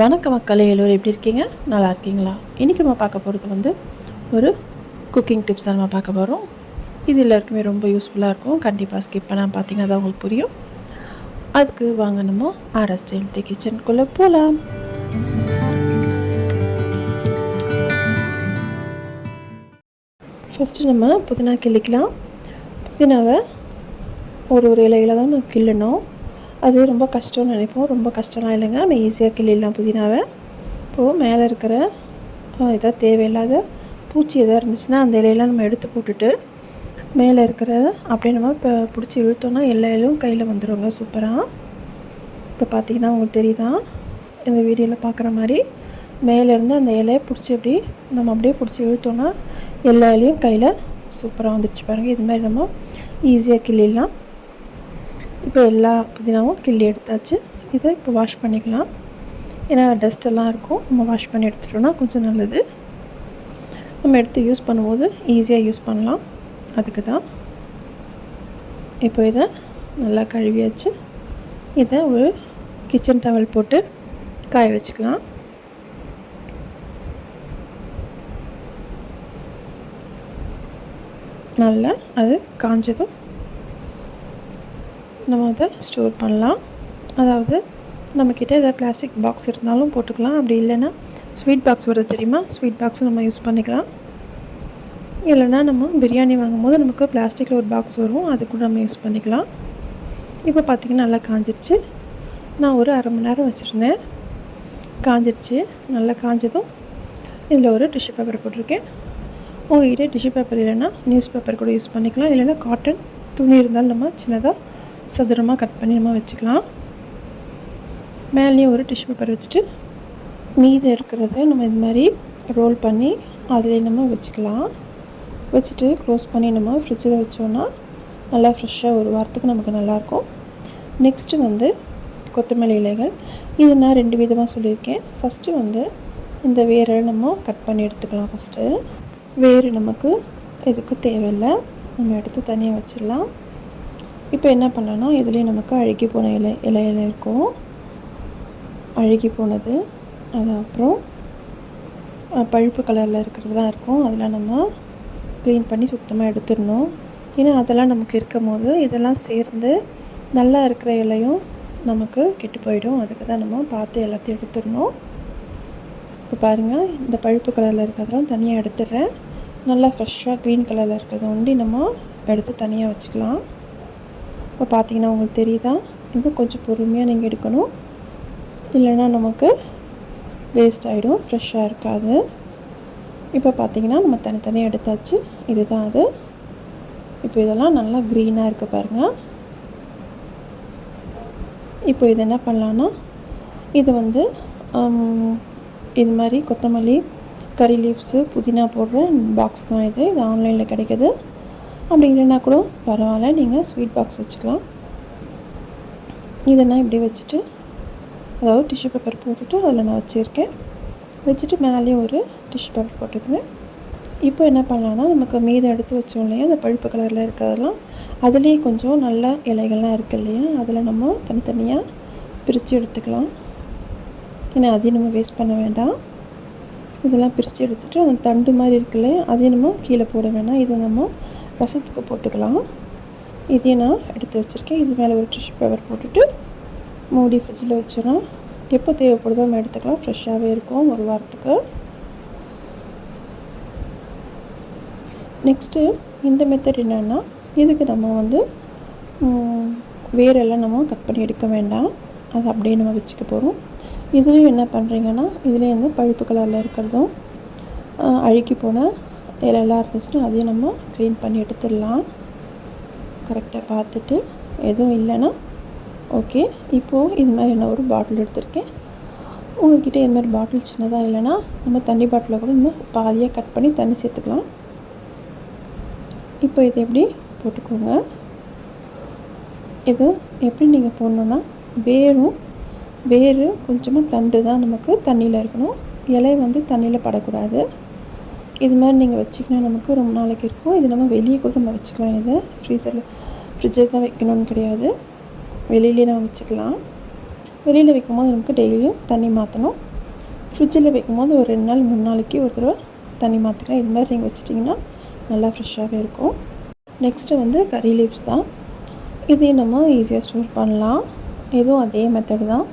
வணக்கம் மக்களே எல்லோரும் எப்படி இருக்கீங்க? நல்லா இருக்கீங்களா? இன்றைக்கி நம்ம பார்க்க போகிறது வந்து ஒரு குக்கிங் டிப்ஸ் நம்ம பார்க்க போகிறோம் இது எல்லாருக்குமே ரொம்ப யூஸ்ஃபுல்லாக இருக்கும். கண்டிப்பாக ஸ்கிப் பண்ணால் பார்த்தீங்கன்னா தான் உங்களுக்கு புரியும். அதுக்கு வாங்க நம்ம ஆர்எஸ் ஹெல்த்தி கிச்சனுக்குள்ளே போகலாம் ஃபஸ்ட்டு நம்ம புதினா கிள்ளிக்கலாம். புதினாவை ஒரு ஒரு இலையில தான் நம்ம கிள்ளணும். அது ரொம்ப கஷ்டம்னு நினைப்போம். ரொம்ப கஷ்டம்லாம் இல்லைங்க. நம்ம ஈஸியாக கிள்ளிடலாம் புதினாவை. இப்போது மேலே இருக்கிற இதாக தேவையில்லாத பூச்சி எதாவது இருந்துச்சுன்னா அந்த இலையெல்லாம் நம்ம எடுத்து போட்டுட்டு மேலே இருக்கிற அப்படியே நம்ம இப்போ பிடிச்சி இழுத்தோன்னா எல்லா இலையும் கையில் வந்துடுங்க சூப்பராக இப்போ பார்த்தீங்கன்னா உங்களுக்கு தெரியுதா? இந்த வீடியோவில் பார்க்குற மாதிரி மேலேருந்து அந்த இலையை பிடிச்சி அப்படி நம்ம அப்படியே பிடிச்சி இழுத்தோன்னா எல்லா இலையும் கையில் சூப்பராக வந்துடுச்சு பாருங்கள் இது மாதிரி நம்ம ஈஸியாக கிள்ளிடலாம். இப்போ எல்லா புதினாவும் கிள்ளி எடுத்தாச்சு. இதை இப்போ வாஷ் பண்ணிக்கலாம். ஏன்னா டஸ்ட் எல்லாம் இருக்கும். நம்ம வாஷ் பண்ணி எடுத்துட்டோம்னா கொஞ்சம் நல்லது. நம்ம எடுத்து யூஸ் பண்ணும்போது ஈஸியாக யூஸ் பண்ணலாம். அதுக்கு தான். இப்போ இதை நல்லா கழுவியாச்சு. இதை ஒரு கிச்சன் டவல் போட்டு காய வச்சுக்கலாம். நல்லா அது காஞ்சதும் நம்ம அதை ஸ்டோர் பண்ணலாம். அதாவது நம்மக்கிட்ட எதாவது பிளாஸ்டிக் பாக்ஸ் இருந்தாலும் போட்டுக்கலாம். அப்படி இல்லைன்னா ஸ்வீட் பாக்ஸ் வருது தெரியுமா? ஸ்வீட் பாக்ஸும் நம்ம யூஸ் பண்ணிக்கலாம். இல்லைன்னா நம்ம பிரியாணி வாங்கும்போது நமக்கு பிளாஸ்டிக்கில் ஒரு பாக்ஸ் வரும். அது கூட நம்ம யூஸ் பண்ணிக்கலாம். இப்போ பார்த்திங்கன்னா நல்லா காஞ்சிடுச்சு நான் ஒரு அரை மணி நேரம் வச்சுருந்தேன். காஞ்சிருச்சு. நல்லா காஞ்சதும் இதில் ஒரு டிஷ்யூ பேப்பர் போட்டிருக்கேன். உங்கள்கிட்ட டிஷ்யூ பேப்பர் இல்லைன்னா நியூஸ் பேப்பர் கூட யூஸ் பண்ணிக்கலாம். இல்லைன்னா காட்டன் துணி இருந்தாலும் நம்ம சின்னதாக சதுரமாக கட் பண்ணி நம்ம வச்சுக்கலாம். மேலேயும் ஒரு டிஷ்யூ பேப்பர் வச்சுட்டு மீதி இருக்கிறத நம்ம இது மாதிரி ரோல் பண்ணி அதிலே நம்ம வச்சுக்கலாம். வச்சுட்டு க்ளோஸ் பண்ணி நம்ம ஃப்ரிட்ஜில் வச்சோன்னா நல்லா ஃப்ரெஷ்ஷாக ஒரு வாரத்துக்கு நமக்கு நல்லாயிருக்கும் நெக்ஸ்ட்டு வந்து கொத்தமல்லி இலைகள். இது நான் ரெண்டு விதமாக சொல்லியிருக்கேன். ஃபஸ்ட்டு வந்து இந்த வேரை நம்ம கட் பண்ணி எடுத்துக்கலாம் ஃபஸ்ட்டு வேறு நமக்கு இதுக்கு தேவையில்லை. நம்ம எடுத்து தனியாக வச்சிடலாம். இப்போ என்ன பண்ணலான்னா இதுலேயே நமக்கு அழுகி போன இலை இலையில இருக்கும். அழுகி போனது. அது அப்புறம் பழுப்பு கலரில் இருக்கிறதுலாம் இருக்கும். அதெல்லாம் நம்ம க்ளீன் பண்ணி சுத்தமாக எடுத்துடணும். ஏன்னா அதெல்லாம் நமக்கு இருக்கும் போது இதெல்லாம் சேர்ந்து நல்லா இருக்கிற இலையும் நமக்கு கெட்டு போயிடும். அதுக்கு தான் நம்ம பார்த்து எல்லாத்தையும் எடுத்துடணும். இப்போ பாருங்கள் இந்த பழுப்பு கலரில் இருக்கிறதெல்லாம் தனியாக எடுத்துடுறேன். நல்லா ஃப்ரெஷ்ஷாக க்ரீன் கலரில் இருக்கிறத ஒண்டி நம்ம எடுத்து தனியாக வச்சுக்கலாம். இப்போ பார்த்தீங்கன்னா உங்களுக்கு தெரியுதா? இது கொஞ்சம் பொறுமையாக நீங்கள் எடுக்கணும். இல்லைன்னா நமக்கு வேஸ்ட் ஆகிடும் ஃப்ரெஷ்ஷாக இருக்காது. இப்போ பார்த்தீங்கன்னா நம்ம தனித்தனியாக எடுத்தாச்சு. இதுதான் அது. இப்போ இதெல்லாம் நல்லா க்ரீனாக இருக்க பாருங்கள் இப்போ இது என்ன பண்ணலான்னா இது வந்து இது மாதிரி கொத்தமல்லி கறி லீவ்ஸு புதினா போடுற பாக்ஸ் தான் இது. இது ஆன்லைனில் கிடைக்கிது. அப்படி இல்லைன்னா கூட பரவாயில்ல நீங்கள் ஸ்வீட் பாக்ஸ் வச்சுக்கலாம். இதை நான் இப்படி வச்சுட்டு அதாவது டிஷ்யூ பேப்பர் போட்டுட்டு அதில் நான் வச்சுருக்கேன். வச்சுட்டு மேலேயும் ஒரு டிஷ்யூ பேப்பர் போட்டுக்கிறேன் இப்போ என்ன பண்ணலான்னா நமக்கு மீதம் எடுத்து வச்சோம் இல்லையா அந்த பழுப்பு கலரில் இருக்கிறதெல்லாம் அதுலேயே கொஞ்சம் நல்ல இலைகள்லாம் இருக்குது இல்லையா அதில் நம்ம தனித்தனியாக பிரித்து எடுத்துக்கலாம். ஏன்னா அதையும் நம்ம வேஸ்ட் பண்ண வேண்டாம். இதெல்லாம் பிரித்து எடுத்துகிட்டு அந்த தண்டு மாதிரி இருக்குல்ல அதையும் நம்ம கீழே போட வேணாம். இதை நம்ம ரசத்துக்கு போட்டுக்கலாம். இதையும் நான் எடுத்து வச்சுருக்கேன். இது மேலே ஒரு டிஷ்யூ பேப்பர் போட்டுட்டு மூடி ஃப்ரிட்ஜில் வச்சோன்னா எப்போ தேவைப்படுதோ நம்ம எடுத்துக்கலாம். ஃப்ரெஷ்ஷாகவே இருக்கும் ஒரு வாரத்துக்கு. நெக்ஸ்ட்டு இந்த மெத்தட் என்னென்னா இதுக்கு நம்ம வந்து வேரெல்லாம் நம்ம கட் பண்ணி எடுக்க வேண்டாம். அதை அப்படியே நம்ம வச்சுக்க போகிறோம் இதுலேயும் என்ன பண்ணுறீங்கன்னா இதுலேயும் வந்து பழுப்பு கலரில் இருக்கிறதும் அழுக்கி போன இலையெல்லாம் இருந்துச்சுன்னா அதையும் நம்ம க்ளீன் பண்ணி எடுத்துடலாம். கரெக்டாக பார்த்துட்டு எதுவும் இல்லைன்னா ஓகே இப்போது இது மாதிரி நான் ஒரு பாட்டில் எடுத்திருக்கேன். உங்ககிட்ட இது மாதிரி பாட்டில் சின்னதாக இல்லைன்னா நம்ம தண்ணி பாட்டிலில் கூட நம்ம பாதியாக கட் பண்ணி தண்ணி சேர்த்துக்கலாம். இப்போ இது எப்படி போட்டுக்கோங்க. இது எப்படி நீங்கள் போடணுன்னா வேரும் வேறு கொஞ்சமாக தண்டு தான் நமக்கு தண்ணியில் இருக்கணும். இலை வந்து தண்ணியில் படக்கூடாது. இது மாதிரி நீங்கள் வச்சிங்கன்னா நமக்கு ரொம்ப நாளைக்கு இருக்கும். இது நம்ம வெளியே கூட நம்ம வச்சுக்கலாம். இதை ஃப்ரீசரில் ஃப்ரிட்ஜில் தான் வைக்கணும்னு கிடையாது. வெளியிலே நம்ம வச்சுக்கலாம். வெளியில் வைக்கும் போது நமக்கு டெய்லியும் தண்ணி மாற்றணும் ஃப்ரிட்ஜில் வைக்கும் போது ஒரு ரெண்டு நாள் மூணு நாளைக்கு ஒரு தடவை தண்ணி மாற்றிக்கலாம் இது மாதிரி நீங்கள் வச்சிட்டிங்கன்னா நல்லா ஃப்ரெஷ்ஷாகவே இருக்கும். நெக்ஸ்ட்டு வந்து கறி லீவ்ஸ் தான். இதையும் நம்ம ஈஸியாக ஸ்டோர் பண்ணலாம். இதுவும் அதே மெத்தடு தான்.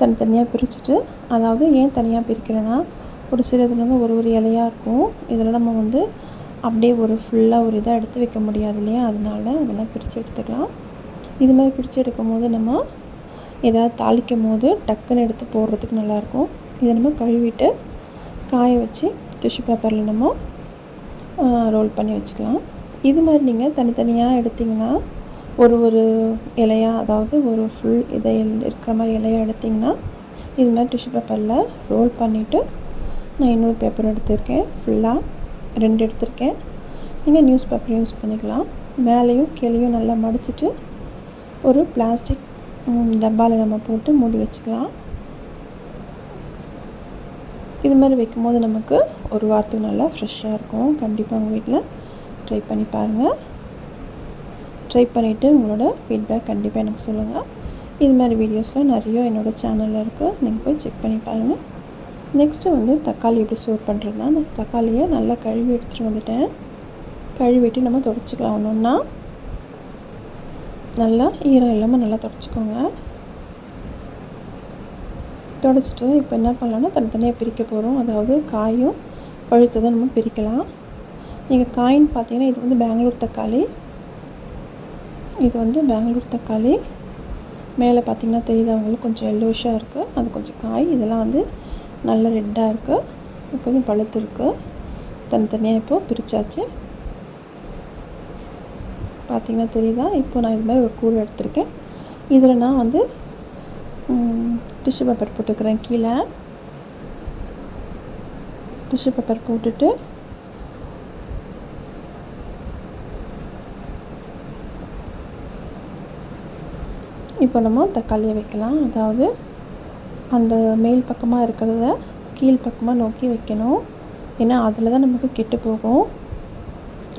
தனித்தனியாக பிரிச்சுட்டு அதாவது ஏன் தனியாக பிரிக்கிறேன்னா ஒரு சில வந்து ஒரு ஒரு இலையாக இருக்கும். இதில் நம்ம வந்து அப்படியே ஒரு ஃபுல்லாக ஒரு இதாக எடுத்து வைக்க முடியாது இல்லையா? அதனால அதெல்லாம் பிரித்து எடுத்துக்கலாம். இது மாதிரி பிரித்து எடுக்கும் போது நம்ம ஏதாவது தாளிக்கும் போது டக்குன்னு எடுத்து போடுறதுக்கு நல்லாயிருக்கும். இதை நம்ம கழுவிட்டு காய வச்சு டிஷ்யூ பேப்பரில் நம்ம ரோல் பண்ணி வச்சுக்கலாம். இது மாதிரி நீங்கள் தனித்தனியாக எடுத்திங்கன்னா ஒரு ஒரு இலையாக அதாவது ஒரு ஃபுல் இதை இருக்கிற மாதிரி இலையாக எடுத்திங்கன்னா இது மாதிரி டிஷ்யூ பேப்பரில் ரோல் பண்ணிவிட்டு நான் இன்னொரு பேப்பர் எடுத்திருக்கேன். ஃபுல்லாக ரெண்டு எடுத்திருக்கேன். நீங்கள் நியூஸ் பேப்பர் யூஸ் பண்ணிக்கலாம். மேலேயும் கீழேயும் நல்லா மடிச்சிட்டு ஒரு பிளாஸ்டிக் டப்பாவில் நம்ம போட்டு மூடி வச்சுக்கலாம். இது மாதிரி வைக்கும் போது நமக்கு ஒரு வாரத்துக்கு நல்லா ஃப்ரெஷ்ஷாக இருக்கும். கண்டிப்பாக உங்கள் வீட்டில் ட்ரை பண்ணி பாருங்கள் ட்ரை பண்ணிவிட்டு உங்களோட ஃபீட்பேக் கண்டிப்பாக எனக்கு சொல்லுங்கள் இது மாதிரி வீடியோஸ்லாம் நிறைய என்னோடய சேனலில் இருக்குது நீங்கள் போய் செக் பண்ணி பாருங்கள் நெக்ஸ்ட்டு வந்து தக்காளி எப்படி ஸ்டோர் பண்ணுறதுனா அந்த நான் தக்காளியை நல்லா கழுவி எடுத்துகிட்டு வந்துட்டேன். கழுவிட்டு நம்ம தொடச்சிக்கலாம். ஒன்று ஒன்றா நல்லா ஈரம் இல்லாமல் நல்லா தொடச்சிக்கோங்க. தொடச்சிட்டு இப்போ என்ன பண்ணலான்னா தனித்தனியாக பிரிக்க போகிறோம் அதாவது காயும் பழுத்ததை நம்ம பிரிக்கலாம். நீங்கள் காயின்னு பார்த்தீங்கன்னா இது வந்து பெங்களூர் தக்காளி. இது வந்து பெங்களூர் தக்காளி. மேலே பார்த்தீங்கன்னா தெரியுது அவங்களுக்கு கொஞ்சம் எல்லோஷாக இருக்குது அது கொஞ்சம் காய். இதெல்லாம் வந்து நல்ல ரெட்டாக இருக்குது கொஞ்சம் பழுத்து இருக்குது தனித்தனியாக இப்போது பிரித்தாச்சு பார்த்திங்கன்னா தெரியுதா? இப்போ நான் இது மாதிரி ஒரு கூழ் எடுத்திருக்கேன். இதில் நான் வந்து டிஷ்யூ பேப்பர் போட்டுக்கிறேன் கீழே. டிஷ்யூ பேப்பர் போட்டுட்டு இப்போ நம்ம தக்காளியை வைக்கலாம். அதாவது அந்த மேல் பக்கமாக இருக்கிறத கீழ் பக்கமாக நோக்கி வைக்கணும். ஏன்னா அதில் தான் நமக்கு கெட்டு போகும்.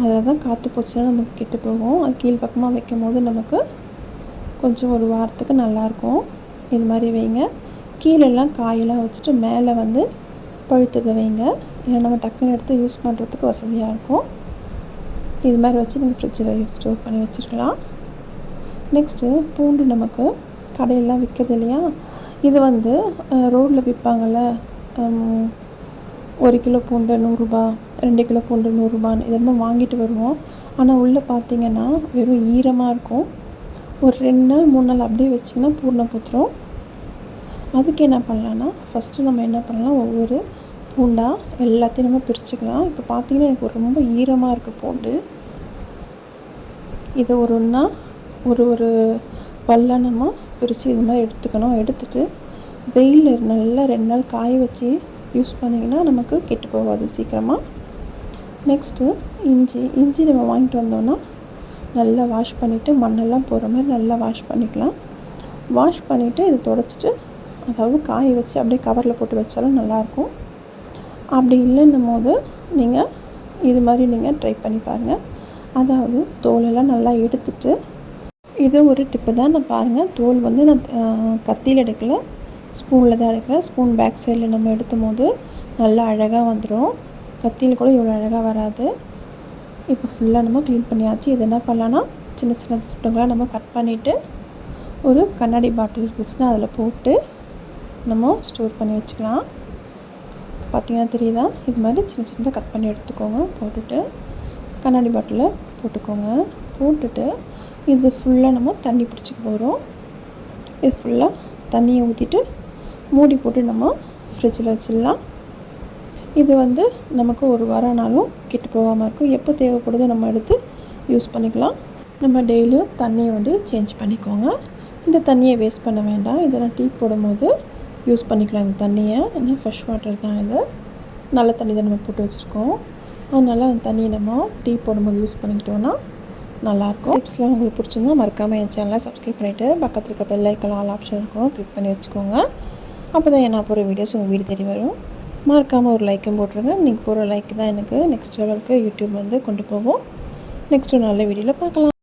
அதில் தான் காற்று போச்சுன்னா நமக்கு கெட்டு போகும். அது கீழ் பக்கமாக வைக்கும் போது நமக்கு கொஞ்சம் ஒரு வாரத்துக்கு நல்லாயிருக்கும். இது மாதிரி வைங்க. கீழெல்லாம் காயெல்லாம் வச்சுட்டு மேலே வந்து பழுத்ததை வைங்க. ஏன்னா நம்ம டக்குன்னு எடுத்து யூஸ் பண்ணுறதுக்கு வசதியாக இருக்கும். இது மாதிரி வச்சு நீங்கள் ஃப்ரிட்ஜில் ஸ்டோர் பண்ணி வச்சுருக்கலாம். நெக்ஸ்ட்டு பூண்டு நமக்கு கடையெல்லாம் விற்கிறது இல்லையா? இது வந்து ரோட்டில் விற்பாங்கள்ல ஒரு கிலோ பூண்டு நூறுரூபா ரெண்டு கிலோ பூண்டு நூறுரூபான்னு இதெல்லாம் வாங்கிட்டு வருவோம். ஆனால் உள்ளே பார்த்தீங்கன்னா வெறும் ஈரமாக இருக்கும். ஒரு ரெண்டு நாள் மூணு நாள் அப்படியே வச்சிங்கன்னா பூர்ணம் பூத்துரும். அதுக்கு என்ன பண்ணலான்னா ஃபஸ்ட்டு நம்ம என்ன பண்ணலாம் ஒவ்வொரு பூண்டாக எல்லாத்தையும் நம்ம பிரிச்சுக்கலாம். இப்போ பார்த்தீங்கன்னா எனக்கு ரொம்ப ஈரமாக இருக்குது பூண்டு. இதை ஒரு ஒன்றா ஒரு ஒரு பல்லாக நம்ம பிரித்து இது மாதிரி எடுத்துக்கணும். எடுத்துட்டு வெயிலில் நல்லா ரெண்டு நாள் காய வச்சு யூஸ் பண்ணிங்கன்னா நமக்கு கெட்டு போகாது சீக்கிரமாக நெக்ஸ்ட்டு இஞ்சி. இஞ்சி நம்ம வாங்கிட்டு வந்தோன்னா நல்லா வாஷ் பண்ணிவிட்டு மண்ணெல்லாம் போகிற மாதிரி நல்லா வாஷ் பண்ணிக்கலாம். வாஷ் பண்ணிவிட்டு இதை தொடச்சிட்டு அதாவது காய வச்சு அப்படியே கவரில் போட்டு வச்சாலும் நல்லாயிருக்கும் அப்படி இல்லைன்னும் போது நீங்கள் இது மாதிரி நீங்கள் ட்ரை பண்ணி பாருங்கள் அதாவது தோலெல்லாம் நல்லா எடுத்துட்டு இது ஒரு டிப்பு தான் நான் பாருங்கள் தோல் வந்து நான் கத்தியில் எடுக்கலை. ஸ்பூனில் தான் எடுக்கிறேன் ஸ்பூன் பேக் சைடில் நம்ம எடுத்தும் போது நல்லா அழகாக வந்துடும் கத்தியில் கூட இவ்வளோ அழகாக வராது. இப்போ ஃபுல்லாக நம்ம க்ளீன் பண்ணியாச்சு. இது என்ன பண்ணலான்னா சின்ன சின்ன துட்டுங்களாக நம்ம கட் பண்ணிவிட்டு ஒரு கண்ணாடி பாட்டில் இருந்துச்சுன்னா அதில் போட்டு நம்ம ஸ்டோர் பண்ணி வச்சுக்கலாம். பார்த்திங்கன்னா தெரியுதா? இது மாதிரி சின்ன சின்னதாக கட் பண்ணி எடுத்துக்கோங்க. போட்டுட்டு கண்ணாடி பாட்டிலில் போட்டுக்கோங்க. போட்டுட்டு இது ஃபுல்லாக நம்ம தண்ணி பிடிச்சிக்க போகிறோம் இது ஃபுல்லாக தண்ணியை ஊற்றிட்டு மூடி போட்டு நம்ம ஃப்ரிட்ஜில் வச்சிடலாம். இது வந்து நமக்கு ஒரு வாரம்னாலும் கெட்டு போகாமல் இருக்கும். எப்போ தேவைப்படுதோ நம்ம எடுத்து யூஸ் பண்ணிக்கலாம். நம்ம டெய்லியும் தண்ணியை வந்து சேஞ்ச் பண்ணிக்கோங்க. இந்த தண்ணியை வேஸ்ட் பண்ண வேண்டாம். இதெல்லாம் டீ போடும்போது யூஸ் பண்ணிக்கலாம். இந்த தண்ணியை. ஏன்னா ஃப்ரெஷ் வாட்டர் தான் இது. நல்ல தண்ணி தான் நம்ம போட்டு வச்சுருக்கோம். அதனால் அந்த தண்ணியை நம்ம டீ போடும்போது யூஸ் பண்ணிக்கிட்டோன்னா நல்லாயிருக்கும். டிப்ஸ்லாம் உங்களுக்கு பிடிச்சிருந்தா மறக்காமல் என் சேனலை சப்ஸ்கிரைப் பண்ணிவிட்டு பக்கத்தில் இருக்க பெல் ஐக்கன் ஆல் ஆப்ஷன் இருக்கும். கிளிக் பண்ணி வச்சுக்கோங்க. அப்போ தான் என்ன போகிற வீடியோஸ் உங்கள் வீடு தேடி வரும். மறக்காமல் ஒரு லைக்கும் போட்டுருங்க. நீங்கள் போகிற லைக் தான் எனக்கு. நெக்ஸ்ட் லெவலுக்கு யூடியூப் வந்து கொண்டு போவோம். நெக்ஸ்ட் ஒரு நல்ல வீடியோவில் பார்க்கலாம்.